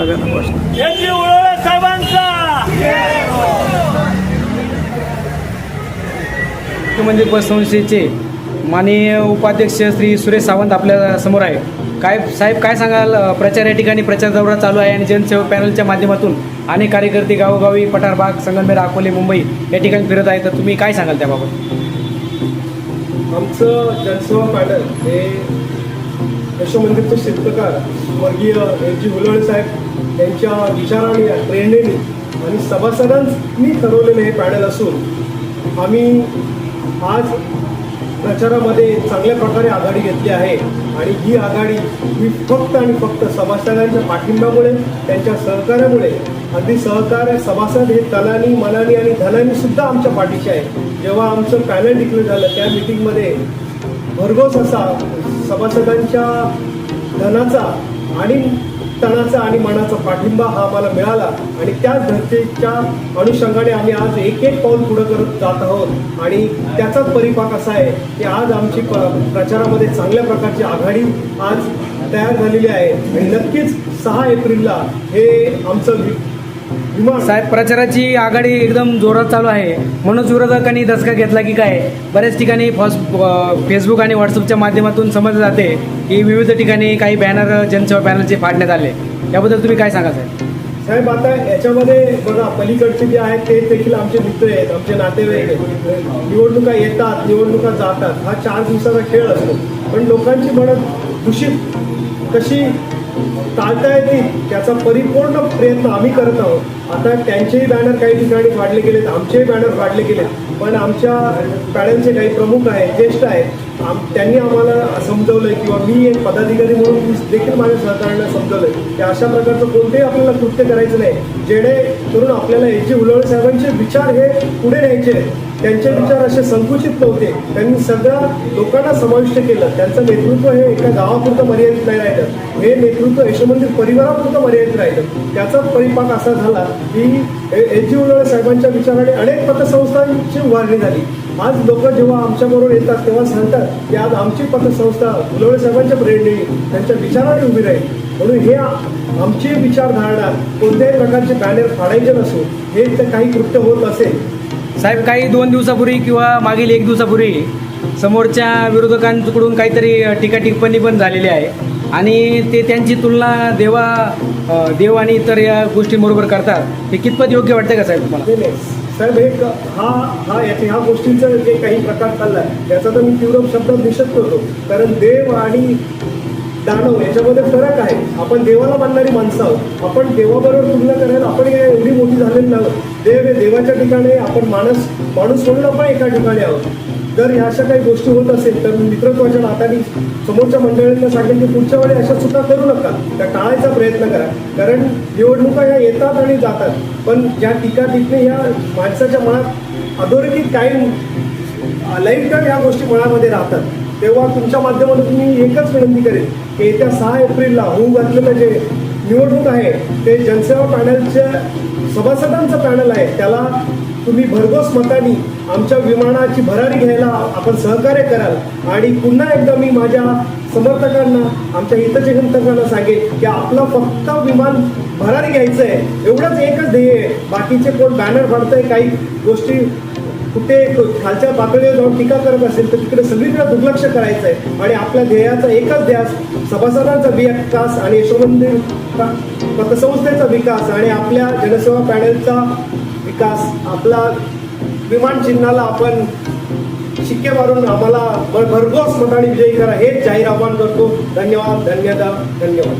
मंदिर प्रश्न. साहेबांचा! म्हणजे माननीय उपाध्यक्ष श्री सुरेश सावंत आपल्यासमोर आहे. काय साहेब काय सांगाल? प्रचार या ठिकाणी प्रचार दौरा चालू आहे आणि जनसेवा पॅनलच्या माध्यमातून अनेक कार्यकर्ते गावोगावी पठारबाग संगमेर अकोले मुंबई या ठिकाणी फिरत आहे तर तुम्ही काय सांगाल त्याबाबत? आमचं जनसेवा पॅनल हे यशोमंदिरचे शिल्पकार स्वर्गीय जी हुलळे साहेब त्यांच्या विचाराने प्रेरणेने आणि सभासदांनी ठरवलेलं हे पॅनल असून आम्ही आज प्रचारामध्ये चांगल्या प्रकारे आघाडी घेतली आहे आणि ही आघाडी ही फक्त आणि फक्त सभासदांच्या पाठिंब्यामुळे त्यांच्या सहकार्यामुळे अगदी सहकार्य सभासद हे तलानी मनानी आणि धनानी सुद्धा आमच्या पाठीशी आहे. जेव्हा आमचं पॅनल डिक्लेअर झालं त्या मिटिंगमध्ये भरघोस असा सभासदांच्या धनाचा आणि तणाचा आणि मनाचा पाठिंबा हा आम्हाला मिळाला आणि त्याच धर्तीच्या अनुषंगाने आम्ही आज एक एक पाऊल पुढं करत जात आहोत. आणि त्याचाच परिपाक असा आहे की आज आमची प प्रचारामध्ये चांगल्या प्रकारची आघाडी आज तयार झालेली आहे. आणि नक्कीच सहा एप्रिलला हे आमचं साहेब प्रचाराची आघाडी एकदम जोरात चालू आहे. म्हणूनच विरोधकांनी दसका घेतला की काय? बऱ्याच ठिकाणी फॉस फेसबुक आणि व्हॉट्सअपच्या माध्यमातून समजले जाते की विविध ठिकाणी काही बॅनर जनसेवा बॅनरचे फाडण्यात आले. याबद्दल तुम्ही काय सांगा साहेब? साहेब आता याच्यामध्ये बघा पलीकडचे जे आहेत ते देखील आमचे मित्र आहेत आमचे नातेवाईक आहेत. निवडणुका येतात निवडणुका जातात. हा चार दिवसाचा खेळ असतो. पण लोकांची म्हणत दूषित कशी टाळता येतील त्याचा परिपूर्ण प्रयत्न आम्ही करत आहोत. आता त्यांचेही बॅनर काही ठिकाणी फाडले गेलेत आमचेही बॅनर फाडले गेलेत. पण आमच्या पॅनलचे काही प्रमुख आहेत ज्येष्ठ आहेत आम त्यांनी आम्हाला समजवलंय किंवा मी एक पदाधिकारी म्हणून मी देखील माझ्या सहकार्यांना समजवलंय. की अशा प्रकारचं कोणतेही आपल्याला कृत्य करायचं नाही. जेणेकरून आपल्याला एच जी साहेबांचे विचार हे पुढे न्यायचे आहेत. त्यांचे विचार असे संकुचित नव्हते. त्यांनी सगळ्या लोकांना समाविष्ट केलं. त्यांचं नेतृत्व हे एका गावापुरतं मर्यादित नाही राहिलं. हे नेतृत्व यशोमंदिर परिवारापुरतं मर्यादित राहिलं. त्याचा परिपाक असा झाला की एच जी उलवडे साहेबांच्या विचाराने अनेक पतसंस्थांची उभारणी झाली. आज लोक जेव्हा आमच्याबरोबर येतात तेव्हा सांगतात की आज आमची पतसंस्था उलवळे साहेबांच्या प्रेरणेने त्यांच्या विचाराने उभी राहील. म्हणून हे आमची विचारधारणा कोणत्याही प्रकारचे बॅनर फाडायचे नसून हे तर काही कृत्य होत असेल. साहेब काही दोन दिवसापूर्वी किंवा मागील एक दिवसापूर्वी समोरच्या विरोधकांकडून काहीतरी टीका टिप्पणी पण झालेली आहे. आणि ते त्यांची तुलना देवा देव आणि इतर या गोष्टींबरोबर करतात. हे कितपत योग्य वाटतं का साहेब तुम्हाला? साहेब एक हा हा याचे ह्या गोष्टींचं जे काही प्रकार चाललाय त्याचा तर मी तीव्र शब्दात निषेध करतो. कारण देव आणि दानव याच्यामध्ये फरक आहे. आपण देवाला मानणारी माणसं आहोत. आपण देवाबरोबर तुलना करायला आपण हे एवढी मोठी झालेली नाही देव हे देवाच्या ठिकाणी आपण माणूस माणूस म्हणून आपण एका ठिकाणी आहोत. जर ह्या अशा काही गोष्टी होत असेल तर मित्रत्वाच्या नात्याने समोरच्या मंडळींना सांगेल की पुढच्या वेळी अशा सुद्धा करू नका. त्या टाळायचा प्रयत्न करा. कारण निवडणुका ह्या येतात आणि जातात. पण ज्या टीका टिपणे ह्या माणसाच्या मनात अधोरेखित काही लाईफ टाईम ह्या गोष्टी मनामध्ये राहतात. तेव्हा तुमच्या माध्यमातून मी एकच विनंती करेन की येत्या सहा एप्रिलला होऊ घातलेलं जे निवडणूक आहे ते जनसेवा पॅनलच्या सभासदांचं पॅनल आहे. त्याला तुम्ही भरघोस मतानी आमच्या विमानाची भरारी घ्यायला आपण सहकार्य कराल. आणि पुन्हा एकदा मी माझ्या समर्थकांना आमच्या हितचिंतकांना सांगेन की आपलं फक्त विमान भरारी घ्यायचं आहे एवढंच एकच ध्येय आहे. बाकीचे कोण बॅनर फाडतंय काही गोष्टी कुठे खालच्या पातळीवर जाऊन टीका करत असेल तर तिकडे सगळीकडे दुर्लक्ष करायचं आहे. आणि आपल्या ध्येयाचा एकच ध्यास सभासदांचा विकास आणि यशोमंदिर पतसंस्थेचा विकास आणि आपल्या जनसेवा पॅनलचा विकास आपला विमान चिन्हाला आपण शिक्के मारून आम्हाला भर- भरघोस मताने विजयी करा हेच जाहीर आव्हान करतो. धन्यवाद धन्यवाद धन्यवाद.